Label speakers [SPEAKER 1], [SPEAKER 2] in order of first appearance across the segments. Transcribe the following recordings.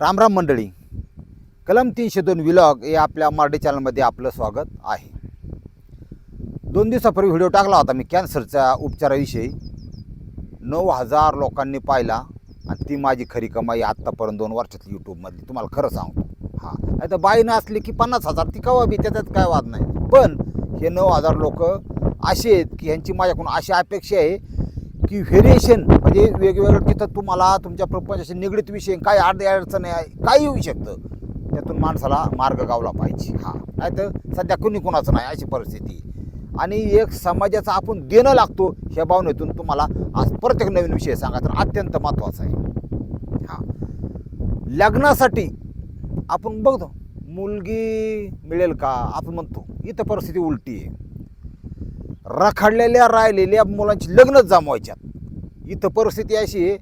[SPEAKER 1] रामराम मंडळी. कलम तीनशे दोन विलॉग हे आपल्या मराठी चॅनलमध्ये आपलं स्वागत आहे. दोन दिवसापूर्वी व्हिडिओ टाकला होता मी कॅन्सरच्या उपचाराविषयी. नऊ हजार लोकांनी पाहिला आणि ती माझी खरी कमाई आत्तापर्यंत दोन वर्षातली यूट्यूबमधली तुम्हाला खरं सांगतो. हां. नाही तर बाईनं असली की पन्नास हजार ती कवा बी त्याच्यात काय वाद नाही. पण हे नऊ हजार लोक असे आहेत की ह्यांची माझ्याकडून अशी अपेक्षा आहे की व्हेरिएशन म्हणजे वेगवेगळं तिथं तुम्हाला तुमच्या प्रपंचाशी निगडीत विषय काय अडचण अडचण आहे काही येऊ शकतं. त्यातून माणसाला मार्ग गावला पाहिजे. हा. नाही तर सध्या कुणी कुणाचं नाही अशी परिस्थिती. आणि एक समाजाचा आपण देणं लागतो ह्या भावनेतून तुम्हाला आज प्रत्येक नवीन विषय सांगा तर अत्यंत महत्त्वाचा आहे. हा. लग्नासाठी आपण बघतो मुलगी मिळेल का? आपण म्हणतो इथं परिस्थिती उलटी आहे. रखडलेल्या राहिलेल्या मुलांची लग्नच जमवायच्यात. इथं परिस्थिती अशी आहे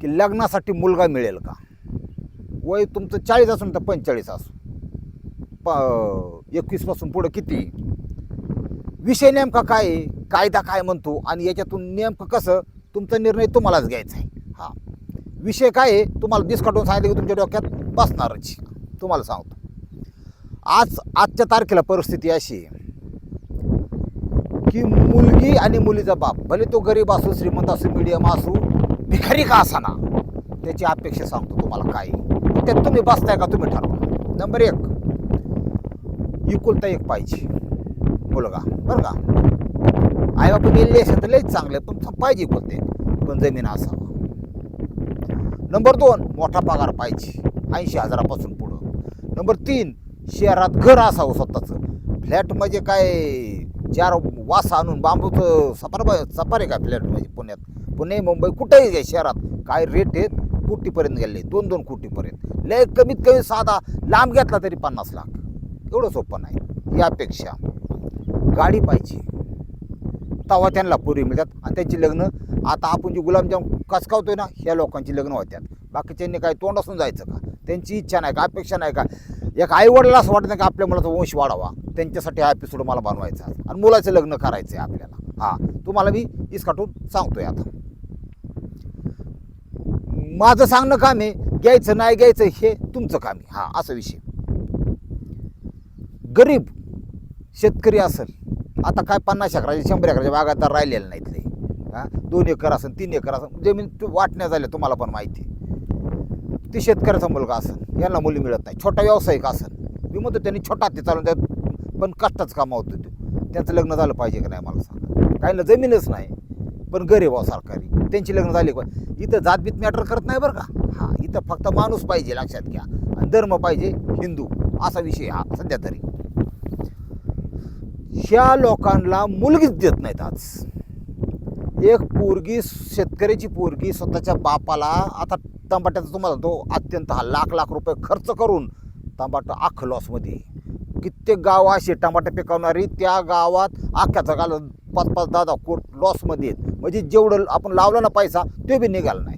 [SPEAKER 1] की लग्नासाठी मुलगा मिळेल का? वय तुमचं चाळीस असून तर पंचेचाळीस असू. प एकवीसपासून पुढं किती? विषय नेमका काय आहे? कायदा काय म्हणतो? आणि याच्यातून नेमकं कसं तुमचा निर्णय तुम्हालाच घ्यायचा आहे. हा. विषय काय आहे? तुम्हाला दिसकाटून सांगितलं की तुमच्या डोक्यात बसणारच. तुम्हाला सांगतो. आज आजच्या तारखेला परिस्थिती अशी आहे. की मुलगी आणि मुलीचा बाप भले तो गरीब असो श्रीमंत असो मिडियम असो भिकारी का असाना? त्याची अपेक्षा सांगतो तुम्हाला काय त्यात तुम्ही बसताय का तुम्ही ठरवा. नंबर एक इकुलता एक पाहिजे. मुलगा बरं का? आई बापा गेले असेल तर लईच चांगले पण पाहिजे इकुलते. पण जमीन असावा. नंबर दोन मोठा पगार पाहिजे. ऐंशी हजारापासून पुढं. नंबर तीन शहरात घर असावं स्वतःचं. फ्लॅट म्हणजे काय? चार वास आणून बांबूचं सपार सपार आहे का फ्लॅट म्हणजे पुण्यात? पुणे मुंबई कुठेही घ्या शहरात. काय रेट आहेत? कोटीपर्यंत गेले. दोन दोन कोटीपर्यंत. लय कमीत कमी साधा लांब घेतला तरी पन्नास लाख. एवढं सोपं नाही. यापेक्षा अपेक्षा गाडी पाहिजे. तेव्हा त्यांना पुरी मिळतात. आणि त्यांची लग्न आता आपण जे गुलाबजाम कसकावतो ना ह्या लोकांची लग्न होत्यात. बाकीच्यांनी काय तोंड असून जायचं का? त्यांची इच्छा नाही का अपेक्षा नाही का? एक आईवडिला असं वाटत नाही का आपल्या मुलाचा वंश वाढावा. त्यांच्यासाठी हा एपिसोड मला बनवायचा आणि मुलाचं लग्न करायचं आहे आपल्याला. हां तुम्हाला मी इसकाटून सांगतोय आता. माझं सांगणं काम आहे घ्यायचं नाही घ्यायचं हे तुमचं काम आहे. हां असा विषय. गरीब शेतकरी असेल आता काय पन्नास एकराचे शंभर एकराच्या बागायतदार राहिलेले नाहीत लय हां दोन एकर असेल तीन एकर असेल जमीन वाटण्या झाल्या तुम्हाला पण माहिती. आहे. ती शेतकऱ्याचा मुलगा असेल यांना मुली मिळत नाही. छोटा व्यावसायिक असेल मी म्हणतो त्यांनी छोटा ते चालून त्यात पण कष्टाचं कामावतो तो. त्यांचं लग्न झालं पाहिजे का नाही मला सांगा. काहींना जमीनच नाही पण गरीब आहो सरकारी. त्यांची लग्न झाली का? इथं जातबीत मॅटर करत नाही बरं का? हां इथं फक्त माणूस पाहिजे लक्षात घ्या. आणि धर्म पाहिजे हिंदू. असा विषय हा सध्या तरी. ह्या लोकांना मुलगीच देत नाहीत आज. एक पोरगी शेतकऱ्याची पोरगी स्वतःच्या बापाला आता टमाट्याचा तुम्हाला तो अत्यंत हा लाख लाख रुपये खर्च करून टमाटं अख्खं लॉसमध्ये कित्येक गाव असे टमाटे पिकवणारी त्या गावात अख्ख्याचा गाल पाच पाच दहा दहा कोट लॉसमध्ये आहेत. म्हणजे जेवढं आपण लावलं ना पैसा ते बी निघाला नाही.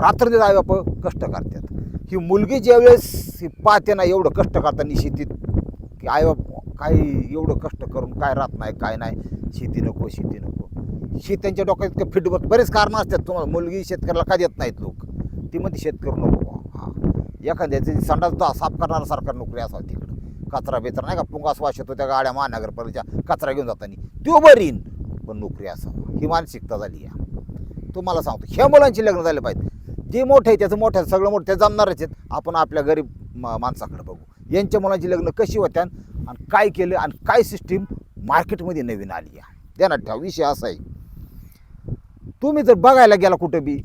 [SPEAKER 1] रात्री आई बाप कष्ट करतात. ही मुलगी ज्यावेळेस ही पाहते ना एवढं कष्ट करताना शेतीत की आई बाप काही एवढं कष्ट करून काय राहत नाही काय नाही. शेती नको शेती नको. शेत त्यांच्या डोक्यात इतकं फिटबत बरेच कारणं असतात. तुम्हाला मुलगी शेतकऱ्याला का देत नाहीत लोक? ती म्हणते शेतकरी नको हां. एखाद्याची संडास साफ करणारा सरकार नोकरी असावी तिकडं. कचरा बिचरा नाही का? पुंगास वाश येतो त्या गाड्या महानगरपालिकेच्या कचरा घेऊन जाताना. तो बरीन. पण नोकरी असावं. ही मानसिकता झाली या. तुम्हाला सांगतो ह्या मुलांची लग्न झाले पाहिजे जे मोठे आहे त्याचं मोठ्या सगळं मोठं ते जमणारच आहेत. आपण आपल्या गरीब मा- माणसाकडे बघू. यांच्या मुलांची लग्न कशी होत्या आणि काय केलं आणि काय सिस्टीम मार्केटमध्ये नवीन आली आहे ध्यानात ठेवा. विषय असा आहे. तुम्ही जर बघायला गेला कुठं बी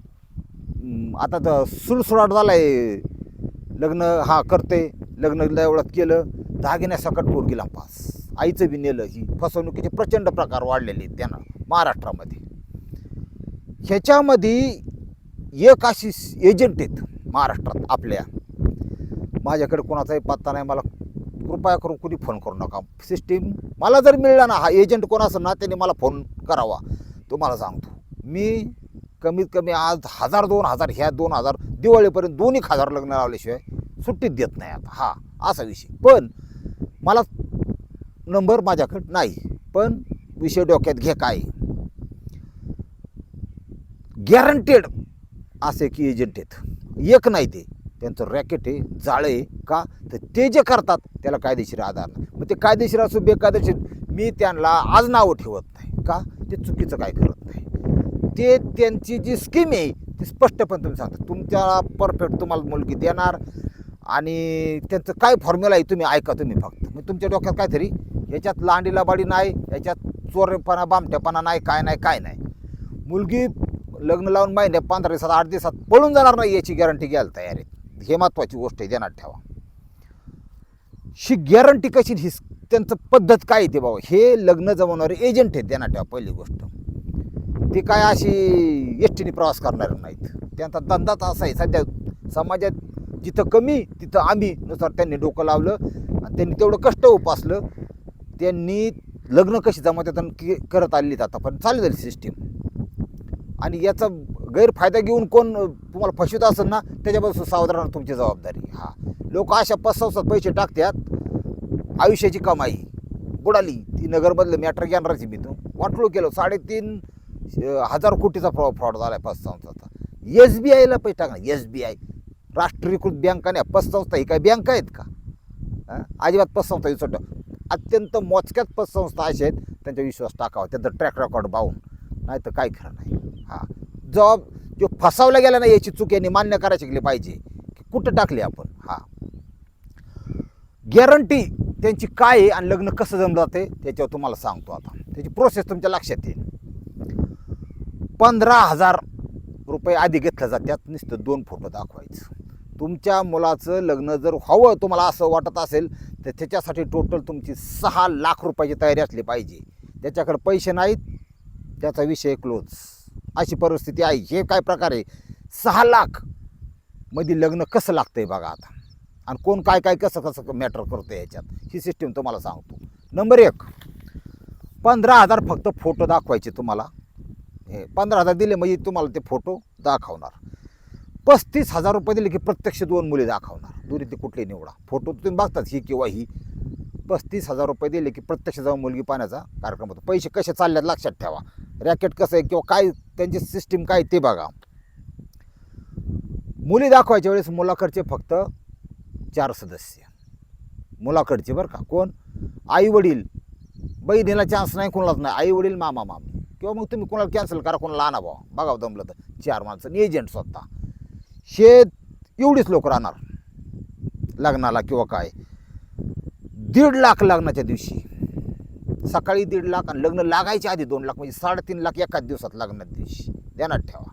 [SPEAKER 1] आता तर सुळसुळाट झाला आहे लग्न हा करते लग्न एवढं केलं दागिन्यासकट पोरगीला पास. आईचं बी नेलं ही फसवणुकीचे प्रचंड प्रकार वाढलेले आहेत त्यांना महाराष्ट्रामध्ये. ह्याच्यामध्ये एक अशी एजंट आहेत महाराष्ट्रात आपल्या. माझ्याकडे कोणाचाही पत्ता नाही मला कृपया करून कुणी फोन करू नका. सिस्टीम मला जर मिळला ना हा एजंट कोण असेल ना त्याने मला फोन करावा. तो मला सांगतो. मी कमीत कमी आज हजार दोन हजार ह्या दोन हजार दिवाळीपर्यंत दोन एक हजार लग्न लावल्याशिवाय सुट्टीत देत नाही आता. हा असा विषय. पण मला नंबर माझ्याकडे नाही. पण विषय डोक्यात घे काय? गॅरंटेड असे की एजंट आहेत. एक नाही ते. त्यांचं रॅकेट आहे जाळं आहे का? तर ते जे करतात त्याला कायदेशीर आधार नाही. मग ते कायदेशीर असो बेकायदेशीर मी त्यांना आज नावं ठेवत नाही का? ते चुकीचं काय करत नाही. ते त्यांची जी स्कीम आहे ती स्पष्टपणे तुम्ही सांगता तुमच्या परफेक्ट तुम्हाला मुलगी देणार आणि त्यांचं काय फॉर्म्युला आहे तुम्ही ऐका तुम्ही फक्त. मग तुमच्या डोक्यात काय तरी याच्यात लांडीला बाडी नाही याच्यात चोरपणा बामट्यापणा नाही काय नाही काय नाही. मुलगी लग्न लावून महिन्या पंधरा दिवसात आठ दिवसात पळून जाणार नाही याची गॅरंटी घ्यायला तयार आहे. हे महत्त्वाची गोष्ट आहे ध्यानात ठेवा. ही गॅरंटी कशी ही त्यांचं पद्धत काय आहे ते बाबा. हे लग्न जमवणारे एजंट आहेत ध्यानात ठेवा पहिली गोष्ट. ते काय अशी एस टीने प्रवास करणार नाहीत. त्यांचा धंदाच असा आहे सध्या समाजात जिथं कमी तिथं आम्ही नुसार त्यांनी डोकं लावलं आणि त्यांनी तेवढं कष्ट उपासलं. त्यांनी लग्न कशी जमवतात आणि की- करत आलेली आता पण चालू झाली सिस्टीम आणि याचा गैरफायदा घेऊन कोण तुम्हाला फसवत असेल ना त्याच्यापासून सावधान तुमची जबाबदारी. हा. लोक अशा पसवसात पैसे टाकतात आयुष्याची कमाई. बुडाली ती नगरमधलं मॅटर घेणारच मी तो. वाटलो केलो साडेतीन हजार कोटीचा फ्रॉ फ्रॉड झाला आहे पतसंस्थाचा एस बी आयला पैसे टाका एस बी आय. राष्ट्रीयकृत बँकाने पतसंस्था ही काय बँक आहेत का? अजिबात पतसंस्था विसरतो अत्यंत मोजक्यात पतसंस्था अशा आहेत त्यांचा विश्वास टाकावा. त्यांचं ट्रॅक रेकॉर्ड पाहून नाही तर काय खरं नाही. हां. जॉब जो फसावला गेला ना याची चूक यांनी मान्य करायची गेली पाहिजे. की कुठं टाकली आपण? हां. गॅरंटी त्यांची काय आहे आणि लग्न कसं जमलं जाते त्याच्यावर तुम्हाला सांगतो आता. त्याची प्रोसेस तुमच्या लक्षात येईल. पंधरा हजार रुपये आधी घेतल्या जातात नुसतं दोन फोटो दाखवायचं. तुमच्या मुलाचं लग्न जर हवं तुम्हाला असं वाटत असेल तर त्याच्यासाठी टोटल तुमची सहा लाख रुपयाची तयारी असली पाहिजे. त्याच्याकडे पैसे नाहीत त्याचा विषय क्लोज अशी परिस्थिती आहे. हे काय प्रकार आहे? सहा लाखमध्ये लग्न कसं लागतं आहे बघा आता. आणि कोण काय काय कसं कसं मॅटर करतं याच्यात? ही सिस्टीम तुम्हाला सांगतो. नंबर एक पंधरा हजार फक्त फोटो दाखवायचे तुम्हाला. हे पंधरा हजार दिले म्हणजे तुम्हाला ते फोटो दाखवणार. पस्तीस हजार रुपये दिले की प्रत्यक्ष दोन मुली दाखवणार. दुरी ते कुठले निवडा. फोटो तुम्ही बघतात ही किंवा ही. पस्तीस हजार रुपये दिले की प्रत्यक्ष जाऊन मुलगी पाहण्याचा कार्यक्रम होतो. पैसे कसे चालल्यात लक्षात ठेवा. रॅकेट कसं आहे किंवा काय त्यांची सिस्टीम काय ते बघा. मुली दाखवायच्या वेळेस मुलाकडचे फक्त चार सदस्य. मुलाकडचे बरं का. कोण? आई वडील बहिणीला चान्स नाही कोणालाच नाही. आई वडील मामा मामी. किंवा मग तुम्ही कोणाला कॅन्सल करा कोणाला आणा भावा बघा दमलं तर. चार माणसं एजंट स्वतः. शेत एवढीच लोक राहणार. लग्नाला किंवा काय. दीड लाख लग्नाच्या दिवशी. सकाळी दीड लाख आणि लग्न लागायच्या आधी दोन लाख म्हणजे साडेतीन लाख एकाच दिवसात लग्नाच्या दिवशी. ध्यानात ठेवा.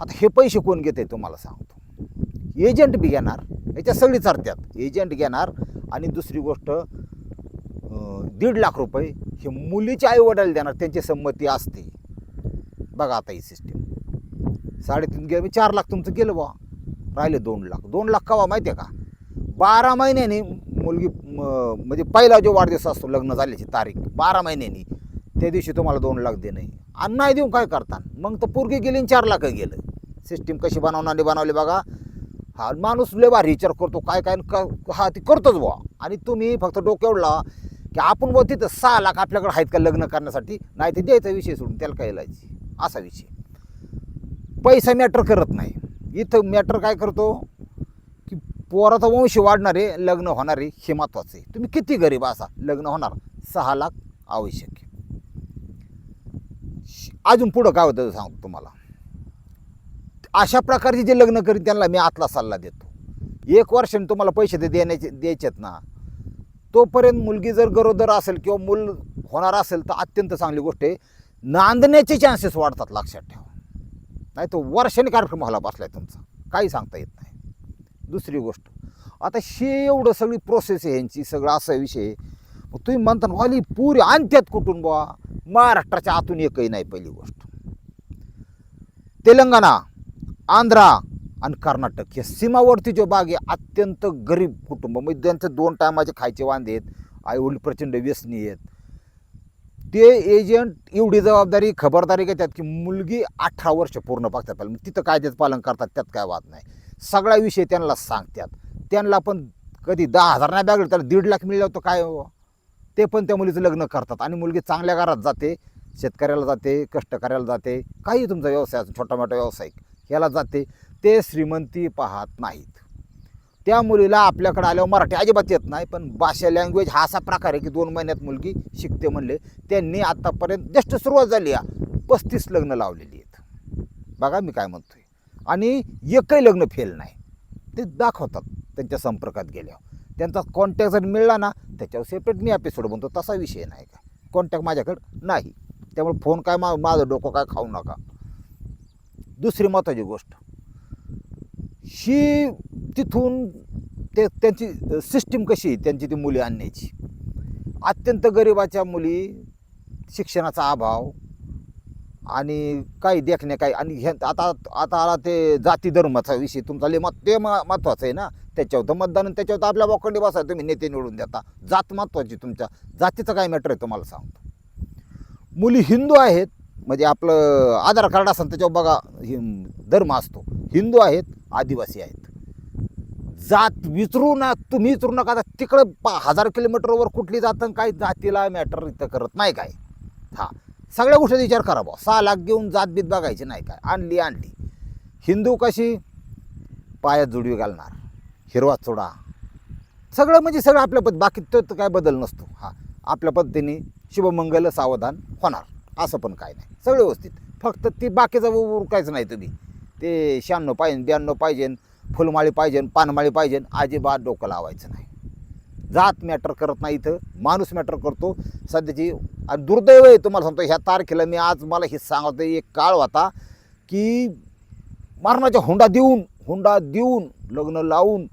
[SPEAKER 1] आता हे पैसे कोण घेते तुम्हाला सांगतो. एजंट बी घेणार. याच्या सगळी चालत्यात एजंट घेणार. आणि दुसरी गोष्ट दीड लाख रुपये हे मुलीच्या आई वडिलाला देणार त्यांची संमती असते. बघा आता ही सिस्टीम साडेतीन गेलं चार लाख तुमचं गेलं बा राहिले दोन लाख. दोन लाख कवा माहिती आहे का? बारा महिन्यांनी मुलगी म्हणजे पहिला जो वाढदिवस असतो लग्न झाल्याची तारीख बारा महिन्यांनी त्या दिवशी तुम्हाला दोन लाख देणं आणि नाही देऊन काय करता? मग तर पोरगी गेली आणि चार लाख गेलं. सिस्टीम कशी बनवणारी बनवली बघा. हा माणूस लय भारी विचार करतो काय काय न का हा ती करतोच बुवा. आणि तुम्ही फक्त डोक्यावडला की आपण बुवा तिथं सहा लाख आपल्याकडे आहेत का लग्न करण्यासाठी? नाही ते द्यायचा विषय सोडून त्याला काय लायची? असा विषय. पैसा मॅटर करत नाही. इथं मॅटर काय करतो? की पोराचा वंश वाढणारे लग्न होणारे हे महत्वाचं आहे. तुम्ही किती गरीब असा लग्न होणार सहा लाख आवश्यक आहे. अजून पुढं काय होतं सांगतो तुम्हाला. अशा प्रकारचे जे लग्न करीत त्यांना मी आतला सल्ला देतो. एक वर्षाने तुम्हाला पैसे ते देण्याचे द्यायचेत ना. तोपर्यंत मुलगी जर गरोदर असेल किंवा मूल होणार असेल तर अत्यंत चांगली गोष्ट आहे. नांदण्याचे चान्सेस वाढतात लक्षात ठेवा. नाही तर वर्षाने कार्यक्रम व्हायला आहे तुमचा. काही सांगता येत नाही. दुसरी गोष्ट आता शे एवढं सगळी प्रोसेस आहे यांची सगळं असा विषय. मग तुम्ही म्हणता ना वाली पुरी आणत्यात कुठून बुवा? महाराष्ट्राच्या आतून एकही नाही पहिली गोष्ट. तेलंगणा आंध्रा आणि कर्नाटक. या सीमावर्ती जो भाग आहे अत्यंत गरीब कुटुंब. म्हणजे त्यांचे दोन टायमाचे खायचे वांदे आहेत. आई वडील प्रचंड व्यसनी आहेत. ते एजंट एवढी जबाबदारी खबरदारी घेतात की मुलगी अठरा वर्ष पूर्ण बघतात. पाहिजे तिथं कायद्याचं पालन करतात त्यात काय वाद नाही. सगळा विषय त्यांना सांगतात. त्यांना पण कधी दहा हजार नाही बॅगले त्याला दीड लाख मिळलं तर काय हो? ते पण त्या मुलीचं लग्न करतात. आणि मुलगी चांगल्या घरात जाते शेतकऱ्याला जाते कष्टकऱ्याला जाते. काही तुमचा व्यवसाय छोटा मोठा व्यावसायिक ह्याला जाते. ते श्रीमंती पाहत नाहीत. त्या मुलीला आपल्याकडे आल्यावर मराठी अजिबात येत नाही पण भाषा लँग्वेज हा असा प्रकार आहे की दोन महिन्यात मुलगी शिकते म्हणले त्यांनी आत्तापर्यंत जस्ट सुरुवात झाली आहे पस्तीस लग्न लावलेली आहेत. बघा मी काय म्हणतोय. आणि एकही लग्न फेल नाही. ते दाखवतात त्यांच्या संपर्कात गेल्यावर. त्यांचा कॉन्टॅक्ट जर मिळला ना त्याच्यावर सेपरेट मी एपिसोड बनतो तसा विषय नाही का? कॉन्टॅक्ट माझ्याकडं नाही. त्यामुळे फोन काय मा माझं डोकं काय खाऊ नका. दुसरी महत्त्वाची गोष्ट. ही तिथून ते त्यांची सिस्टीम कशी आहे? त्यांची ती मुली आणण्याची. अत्यंत गरिबाच्या मुली शिक्षणाचा अभाव आणि काही देखणे काही आणि हे आता आता आला ते जाती धर्माचा विषय. तुमचा लय मत ते म- महत्त्वाचं आहे ना? त्याच्यावर तर मतदान त्याच्यावर तर आपल्या वाकंडी बसा तुम्ही नेते निवडून देता. जात महत्त्वाची तुमच्या. जातीचं काय मॅटर आहे तुम्हाला सांगतो. मुली हिंदू आहेत म्हणजे आपलं आधार कार्ड असेल त्याच्यावर बघा हि धर्म असतो. हिंदू आहेत आदिवासी आहेत. जात विचरू ना तुम्ही विचरू नका. आता तिकडं पा हजार किलोमीटरवर कुठली जात आणि जातीला मॅटर इथं करत नाही काय. हा. सगळ्या गोष्टीचा विचार करा बुवा. सहा लाख घेऊन जात बीत बघायची नाही काय. आणली आणली. हिंदू कशी? पायात जुडवी घालणार. हिरवा चुडा. सगळं म्हणजे सगळं आपल्या पद्धत बाकी तो तर काय बदल नसतो. हा. आपल्या पद्धतीने शुभमंगल सावधान होणार. असं पण काय नाही. सगळं व्यवस्थित. फक्त ती बाकीचं उरकायचं नाही तुम्ही. ते शहाण्णव पाहिजे ब्याण्णव पाहिजे फुलमाळी पाहिजे पानमाळी पाहिजे अजिबात डोकं लावायचं नाही. जात मॅटर करत नाही इथं माणूस मॅटर करतो. सध्याची आणि दुर्दैव आहे तुम्हाला सांगतो ह्या तारखेला मी आज मला हे सांगतो एक काळ होता की मरणाच्या हुंडा देऊन हुंडा देऊन लग्न लावून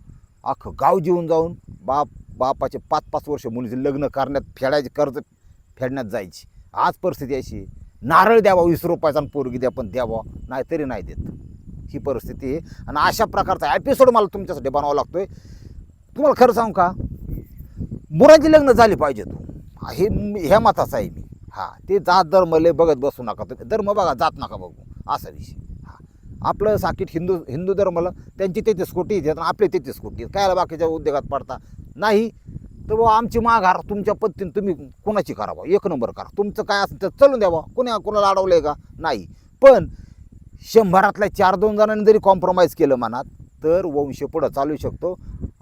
[SPEAKER 1] अख्खं गाव जेवून जाऊन बाप बापाचे पाच पाच वर्ष मुलीचे लग्न करण्यात फेडायचे कर्ज फेडण्यात जायची. आज परिस्थिती अशी नारळ द्यावा वीस रुपयाचा आणि पोरगी द्या पण द्यावा नाही तरी नाही देत. ही परिस्थिती आहे. आणि अशा प्रकारचा एपिसोड मला तुमच्यासाठी बनवावा आहे तुम्हाला खरं सांगू का? मुलांची लग्न झाली पाहिजे तू. हे ह्या मताचा आहे मी. हां ते जात धर्म लय बघत बसू नका तुम्ही. धर्म बघा जात नका बघू. असा विषय. हां. आपलं साकीट हिंदू हिंदू धर्माला त्यांची तेहतीस कोटी आहेत आपले तेहतीस कोटी कायला बाकीच्या उद्योगात पडता? नाही. तर बुवा आमची माघार तुमच्या पद्धतीने तुम्ही कोणाची करा बा एक नंबर करा. तुमचं काय असेल तर चलून द्या बुवा. कोणी कोणाला अडवलं आहे का? नाही. पण शंभरातल्या चार दोन जणांनी जरी कॉम्प्रोमाइज केलं मनात तर वंश पुढं चालू शकतो.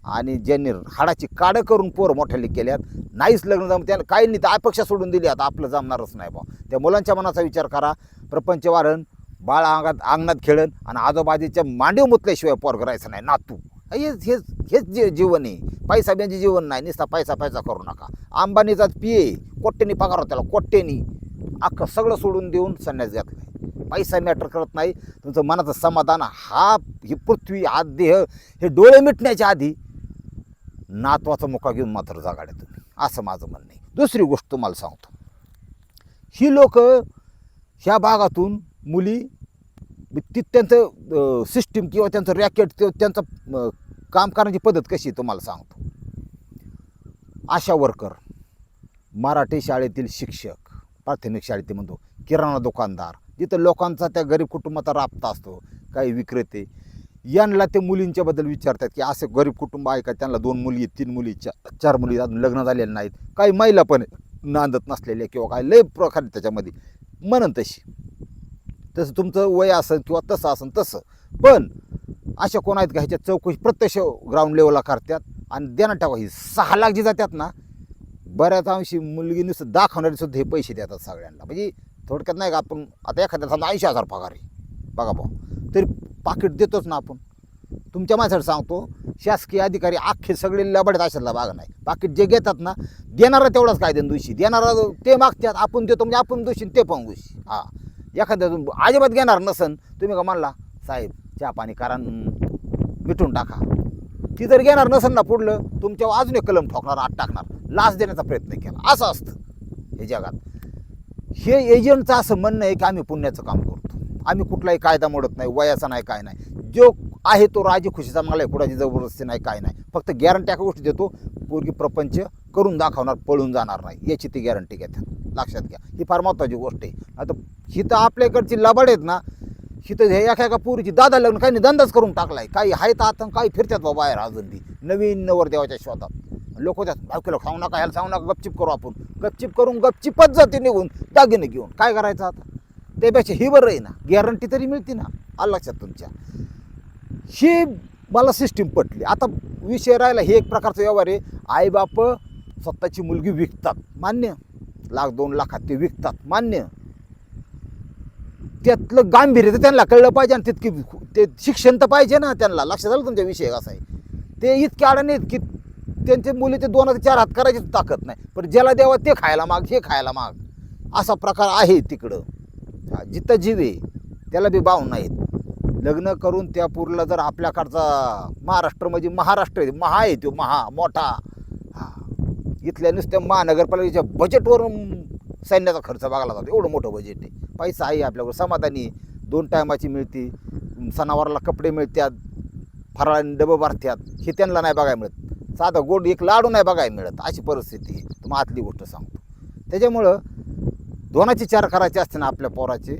[SPEAKER 1] आणि ज्यांनी हाडाची काडं करून पोरं मोठ्याली केल्यात नाहीच लग्न जम त्यानं काही नाही तर अपेक्षा सोडून दिली आता आपलं जमणारच नाही बा त्या मुलांच्या मनाचा विचार करा. प्रपंच वारण बाळ अंगात अंगणात खेळण आणि आजोबाजीच्या मांडीव मुतल्याशिवाय पोर करायचं नाही नातू. हेच हेच हेच जे जीवन आहे. पैसा बियांचे जीवन नाही नुसता पैसा पैसा करू नका. अंबानीचाच पिये कोट्टेनी पगार त्याला कोट्टेनी अख्खं सगळं सोडून देऊन संन्यास घेतला पैसा मॅटर करत नाही. तुमचं मनाचं समाधान हा ही पृथ्वी हा देह हे डोळे मिटण्याच्या आधी नातवाचा मुका घेऊन मात्र जागाड्या तुम्ही. असं माझं म्हणणं आहे. दुसरी गोष्ट तुम्हाला सांगतो. ही लोक ह्या भागातून मुली ती त्यांचं सिस्टीम किंवा त्यांचं रॅकेट किंवा त्यांचं काम करण्याची पद्धत कशी आहे तुम्हाला सांगतो. आशा वर्कर मराठी शाळेतील शिक्षक प्राथमिक शाळेतील म्हणतो किराणा दुकानदार जिथं लोकांचा त्या गरीब कुटुंबाचा राबता असतो काही विक्रेते. यांना ते मुलींच्याबद्दल विचारतात की असे गरीब कुटुंब आहे का? त्यांना दोन मुली तीन मुली चार चार मुली अजून लग्न झालेले नाहीत. काही महिला पण नांदत नसलेल्या किंवा काय लय प्रकार त्याच्यामध्ये. म्हणन तशी. तसं तुमचं वय असेल किंवा तसं असेल तसं. पण अशा कोण आहेत का? ह्याच्या चौकशी प्रत्यक्ष ग्राउंड लेवलला करतात आणि देणं टाका ही सहा लाख जी जातात ना बऱ्याच अंशी मुलगी नुसतं दाखवणारे सुद्धा हे पैसे देतात सगळ्यांना. म्हणजे थोडक्यात नाही का आपण आता एखाद्या समजा ऐंशी हजार पगार आहे. बघा भाऊ तरी पाकिट देतोच ना आपण. तुमच्या माझ्यासाठी सांगतो शासकीय अधिकारी अख्खे सगळे लबडत अशातला भाग नाही. पाकिट जे घेतात ना देणारा तेवढाच काय देण दोषी. देणारा ते मागतात आपण देतो म्हणजे आपण दोषी ते पण दोषी. हां. एखाद्या अजिबात घेणार नसन तुम्ही का म्हणला साहेब चहा पाणी कारण मिटून टाका. ती जर घेणार नसेल ना पुढलं तुमच्यावर अजून एक कलम ठोकणार आत टाकणार. लाच देण्याचा प्रयत्न केला. असं असतं. हे जगात. हे एजंटचं असं म्हणणं आहे की आम्ही पुण्याचं काम करतो. आम्ही कुठलाही कायदा मोडत नाही वयाचा नाही काय नाही. जो आहे तो राजी खुशीचा मला आहे कुणाची जबरदस्ती नाही काय नाही. फक्त गॅरंटी एका गोष्टी देतो पोरगी प्रपंच करून दाखवणार पळून जाणार नाही. याची ती गॅरंटी घेतात. लक्षात घ्या. ही फार महत्त्वाची गोष्ट आहे. आता ही तर आपल्याकडची लबाड आहेत ना. तर हे एका एका पोरीची दादा लग्न काही धंदाच करून टाकलाय. काही आहेत आता काही फिरतात बा बाहेर अजून बी. नवीन नवर देवाच्या शोधात. लोक त्यात भावकीला खाऊ नका ह्याला सांगू नका गपचिप करू आपण. गपचिप करून गपचिपच जाते निघून दागिने घेऊन. काय करायचं आता? त्यापेक्षा ही बरं आहे ना गॅरंटी तरी मिळते ना आलं लक्षात तुमच्या. ही मला सिस्टीम पटली. आता विषय राहिला हे एक प्रकारचा व्यवहार आहे. आईबाप स्वतःची मुलगी विकतात मान्य? लाख दोन लाखात ते विकतात मान्य? त्यातलं गांभीर्य तर त्यांना कळलं पाहिजे आणि तितकी ते शिक्षण तर पाहिजे ना त्यांना. लक्षात आलं तुमच्या विषय कसा आहे? ते इतके अडाणी आहेत की त्यांचे मुली ते दोन चार हात करायची ताकद नाही. पण ज्याला द्यावा ते खायला माग हे खायला माग. असा प्रकार आहे तिकडं. हा, जिथं जीव आहे त्याला बी बाव नाहीत लग्न करून त्या पूरला जर आपल्याकडचा महाराष्ट्र म्हणजे महाराष्ट्र आहे महा आहे तो महा मोठा. हा इथल्या नुसत्या महानगरपालिकेच्या बजेटवरून सैन्याचा खर्च बघायला जातो. एवढं मोठं बजेट आहे. पैसा आहे आपल्याकडं समाधानी आहे. दोन टायमाची मिळते सणावाराला कपडे मिळतात फराळाने डबं भरतात. हे त्यांना नाही बघायला मिळत. साधं गोड एक लाडू नाही बघायला मिळत. अशी परिस्थिती आहे. तुम्हाला आतली गोष्ट सांगतो. त्याच्यामुळं दोनाचे चार करायचे असते ना आपल्या पोराचे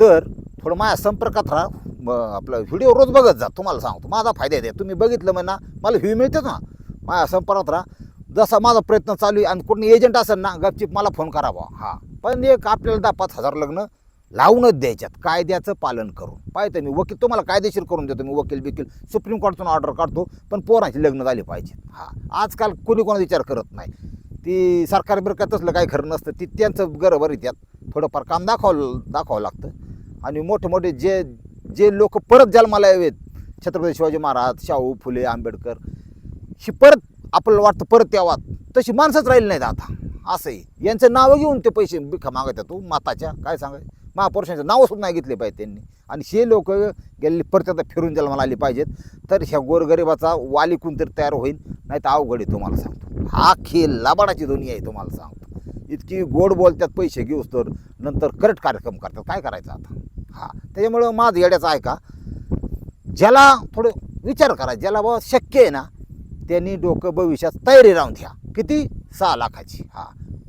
[SPEAKER 1] तर थोडं माझ्या संपर्कात राहा. आपला व्हिडिओ रोज बघत जा. तुम्हाला सांगतो. माझा फायदा आहे तुम्ही बघितलं म्हणा मला व्ह्यू मिळतेच ना. माझ्या संपर्कात राहा. जसा माझा प्रयत्न चालू आहे आणि कोणी एजंट असेल ना गपचिप मला फोन करावा हा. पण एक आपल्याला दहा पाच हजार लग्न लावूनच द्यायच्यात कायद्याचं पालन करून. पाहिजे मी वकील तुम्हाला कायदेशीर करून देतो मी वकील बिकील सुप्रीम कोर्टतून ऑर्डर काढतो पण पोरांची लग्न झाली पाहिजेत हा आजकाल कोणी कोणा विचार करत नाही. ती सरकारी बिरकार तसलं काही खरं नसतं ती त्यांचं गरबर येतात थोडंफार काम दाखवावं दाखवावं लागतं. आणि मोठे मोठे जे जे लोक परत जन्माला यावेत छत्रपती शिवाजी महाराज शाहू फुले आंबेडकर ही परत आपल्याला वाटतं परत यावात. तशी माणसंच राहिली नाहीत आता. असंही. यांचं नावं घेऊन ते पैसे बिखा मागत तू हो, माताच्या. काय सांगाय महापुरुषांचं नावं सुद्धा नाही घेतले पाहिजे त्यांनी. आणि हे लोक गेलेली परत आता फिरून जन्माला आली पाहिजेत तर ह्या गोरगरिबाचा वाली कोणतरी तयार होईल नाही तर अवघड आहे तुम्हाला सांगतो. हा खेळ लाबाडाची दुनिया आहे तुम्हाला सांगतो. इतकी गोड बोलतात पैसे घेऊस तर नंतर करट कार्यक्रम करतात. काय करायचं आता? हा त्याच्यामुळं माझं येड्याचं आहे का? ज्याला थोडं विचार करा ज्याला बाबा शक्य आहे ना त्यांनी डोकं भविष्यात तयारी राहून घ्या. किती? सहा लाखाची. हां.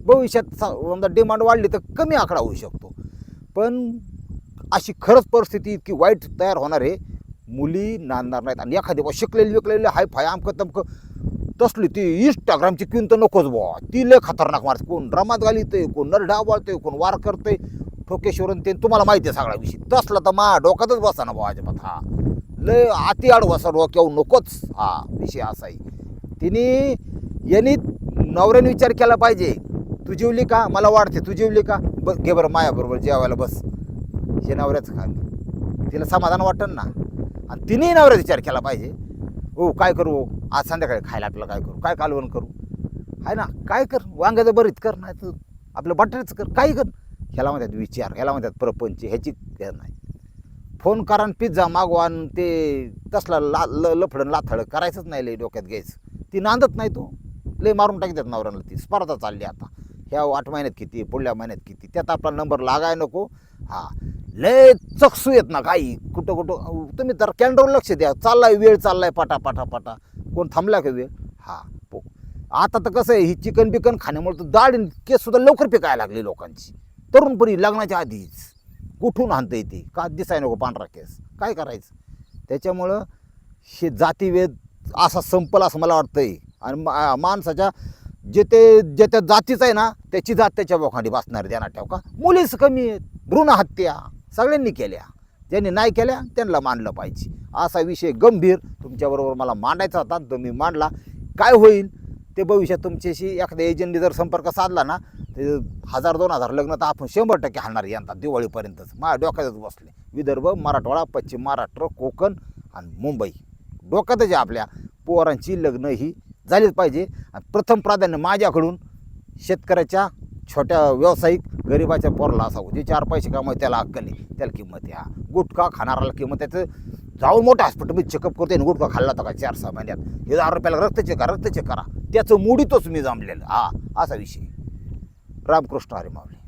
[SPEAKER 1] भविष्यात समजा डिमांड वाढली तर कमी आकडा होऊ शकतो. पण अशी खरंच परिस्थिती इतकी वाईट तयार होणार आहे. मुली नांदणार नाहीत. आणि एखादी बा शिकलेली विकलेली हाय फाय आमकं तमकं तसली ती इंस्टाग्रामची किंत नकोच बुवा. ती लय खतरनाक मारते कोण ड्रामात घालितंय कोण नरढा वाळतंय कोण वार करतंय ठोकेश्वरन ते. तुम्हाला माहिती आहे सगळा विषय. तसला तर मा डोक्यातच बसा ना बुवा अजिबात हा. लय अति आडवा सर्व किंवा नकोच हा विषय असा आहे तिने यांनी नवऱ्याने विचार केला पाहिजे. तू जेवली का? मला वाढते तू जेवली का? बस घे बरं मायाबरोबर जेवायला बस. हे नवऱ्याचं काम तिला समाधान वाटन ना. आणि तिनेही नवऱ्याचा विचार केला पाहिजे. हो काय करू? आज संध्याकाळी खायला आपल्याला काय करू? काय कालवण करू? आहे ना काय कर? वांग्याचं बरीच कर नाही तर आपलं बटाट्याचं कर काही कर. ह्याला म्हणतात विचार ह्याला म्हणतात प्रपंच ह्याची नाही. फोन करा आणि पिझ्झा मागवा आणि ते तसला ला ल लफडं लाथडं करायचंच नाही लय डोक्यात घ्यायचं. ती नांदत नाही तो. लय मारून टाकतात नवऱ्याला ती. स्पर्धा चालली आता. ह्या आठ महिन्यात किती पुढल्या महिन्यात किती त्यात आपला नंबर लागाय नको. हा. लय चकसू येत ना काही कुठं कुठं तुम्ही तर कॅलेंडरवर लक्ष द्या. चाललाय वेळ चाललाय पाटा पाटा पाटा. कोण थांबला का वेळ? हा पो. आता तर कसं आहे ही चिकन बिकन खाण्यामुळे तर दाढ केससुद्धा लवकर पिकायला लागली लोकांची. तरुणपणी लग्नाच्या आधीच. कुठून आणता येते का दिसाय नको पांढरा केस? काय करायचं? त्याच्यामुळं हे जातीवेद असा संपल असं मला वाटतंय. आणि मा- माणसाच्या जे ते जे त्या जातीचं आहे ना त्याची जात त्याच्या बोखांडी बसणार ध्यानात ठेव का? मुलीच कमी आहेत. भ्रूण हत्या सगळ्यांनी केल्या. ज्यांनी नाही केल्या त्यांना मानलं पाहिजे. असा विषय गंभीर तुमच्याबरोबर मला मांडायचा होता. तर मी मांडला. काय होईल? ते भविष्यात तुमच्याशी एखाद्या एजंटने जर संपर्क साधला ना ते हजार दोन हजार लग्न तर आपण शंभर टक्के हाणणार यांना दिवाळीपर्यंतच. माझ्या डोक्यातच बसले. विदर्भ मराठवाडा पश्चिम महाराष्ट्र कोकण आणि मुंबई. डोक्यातच आहे आपल्या पोरांची लग्न ही. झालीच पाहिजे. आणि प्रथम प्राधान्य माझ्याकडून शेतकऱ्याच्या छोट्या व्यावसायिक गरिबाच्या पोराला असावं. जे चार पैसे कामाय त्याला अक्कली त्याला किंमत आहे. हा गुटखा खाणाराला किंमत त्याचं जाऊन मोठं मी चेकअप करतो आणि गुटखा खाल्ला होता का चार सहा महिन्यात. हे दहा रुपयाला रक्त चेक करा रक्त चेक करा. त्याचं मुडीतच मी जमलेलं. हा असा विषय. रामकृष्ण हरी मावले